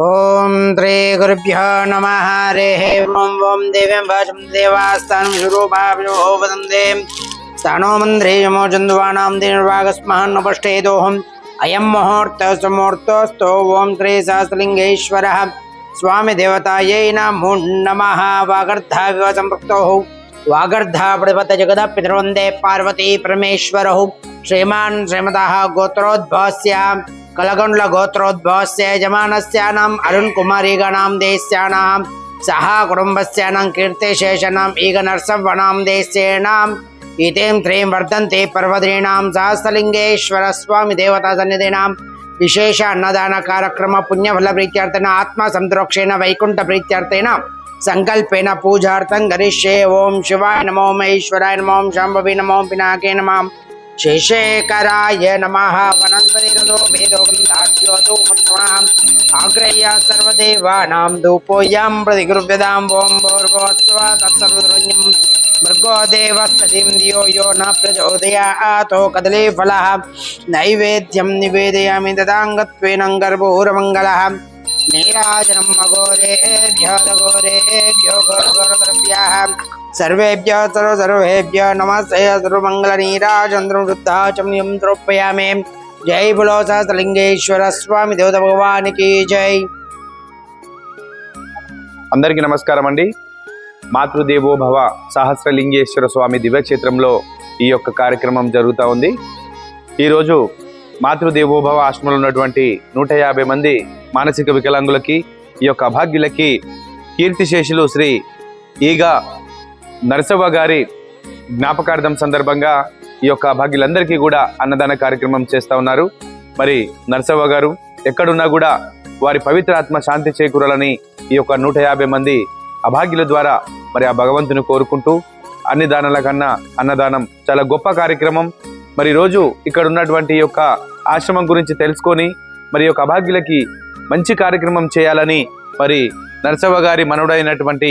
ఓం శ్రీ గురుభ్యో నమ హరే ఓం ఓం దేవ్యం భాషం దేవాస్థానం శురూపాభ్యో స్థానో మంద్రేయమో చంద్వానాం దేనిర్వాగస్మహన్నుపష్టేదోహం అయం ముహూర్త ముహూర్తోస్తో ఓం శ్రీ సహస్రలింగేశ్వర. స్వామి దేవతాయై నమో నమ. వాగర్ధావివ సంపృక్తో. వాగర్ధాపడిపత జగద పితృవందే పార్వతీ పరమేశ్వర. శ్రీమాన్ శ్రీమతः గోత్రోద్భవస్య. కలగండ్ల గోత్రోద్భవస్య యజమానస్యానాం అరుణ్ కుమారీగణాం దేశ్యానాం సహా కుటుంబస్యానం కీర్తిశేషణం ఈగ నర్సవ్వనాం దేశ్యేనాం ఈతేం త్రీం వర్ధంతే పర్వదీణాం సహస్రలింగేశ్వర స్వామి దేవతా సన్నిధినాం విశేష అన్నదాన కార్యక్రమ పుణ్యఫల ప్రీత్యర్థన ఆత్మ సంతోక్షేణ వైకుంఠ ప్రీత్యర్థేన సంకల్పేన పూజార్థం గరిష్యే ఓం శివాయ నమో మహేశ్వరాయ నమో శాంభవి నమో పినాకే నమాం శేషేకరాయ నమ వనస్పతిరదో नैवेद्यम उत्तमाम् आग्रह्य सर्वदेवानां धूपोऽयं प्रति नमस्ते ॐ भूर्भोस्त्व तत्सर्वद्रव्यं मृगो देवस्ततिं सर्वेभ्य सर्व सर्वेभ्य नमस्ते सर्वमङ्गलनीराजन्द्रवृद्धा జై బులో సహస్రలింగేశ్వర స్వామి దేవత భగవానికి జై. అందరికీ నమస్కారం అండి. మాతృదేవో భవ సహస్రలింగేశ్వర స్వామి దివ్యక్షేత్రంలో ఈ యొక్క కార్యక్రమం జరుగుతూ ఉంది. ఈరోజు మాతృదేవోభవ ఆశ్రమంలో ఉన్నటువంటి నూట యాభై మంది మానసిక వికలాంగులకి ఈ యొక్క అభాగ్యులకి కీర్తిశేషులు శ్రీ ఈగా నరసవ్వ గారి జ్ఞాపకార్థం సందర్భంగా ఈ యొక్క భాగ్యులందరికీ కూడా అన్నదాన కార్యక్రమం చేస్తూ ఉన్నారు. మరి నరసవ్వ గారు ఎక్కడున్నా కూడా వారి పవిత్ర ఆత్మ శాంతి చేకూరాలని ఈ యొక్క నూట యాభై మంది అభాగ్యుల ద్వారా మరి ఆ భగవంతుని కోరుకుంటూ అన్ని దానాల కన్నా అన్నదానం చాలా గొప్ప కార్యక్రమం. మరి రోజు ఇక్కడ ఉన్నటువంటి యొక్క ఆశ్రమం గురించి తెలుసుకొని మరి యొక్క అభాగ్యులకి మంచి కార్యక్రమం చేయాలని మరి నరసవ్వ గారి మనవడైనటువంటి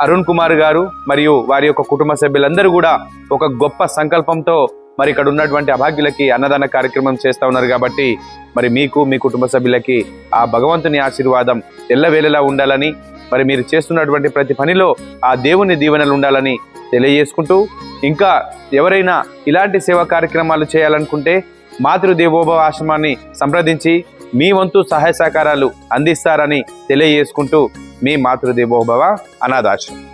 అరుణ్ కుమార్ గారు మరియు వారి యొక్క కుటుంబ సభ్యులందరూ కూడా ఒక గొప్ప సంకల్పంతో మరి ఇక్కడ ఉన్నటువంటి అభాగ్యులకి అన్నదాన కార్యక్రమం చేస్తూ ఉన్నారు కాబట్టి మరి మీకు మీ కుటుంబ సభ్యులకి ఆ భగవంతుని ఆశీర్వాదం ఎల్లవేళలా ఉండాలని మరి మీరు చేస్తున్నటువంటి ప్రతి పనిలో ఆ దేవుని దీవెనలు ఉండాలని తెలియజేసుకుంటూ ఇంకా ఎవరైనా ఇలాంటి సేవా కార్యక్రమాలు చేయాలనుకుంటే మాతృదేవోభవ ఆశ్రమాన్ని సంప్రదించి మీ వంతు సహాయ సహకారాలు అందిస్తారని తెలియజేసుకుంటూ మీ మాతృదేవోభవ అనాథాశ్రమం.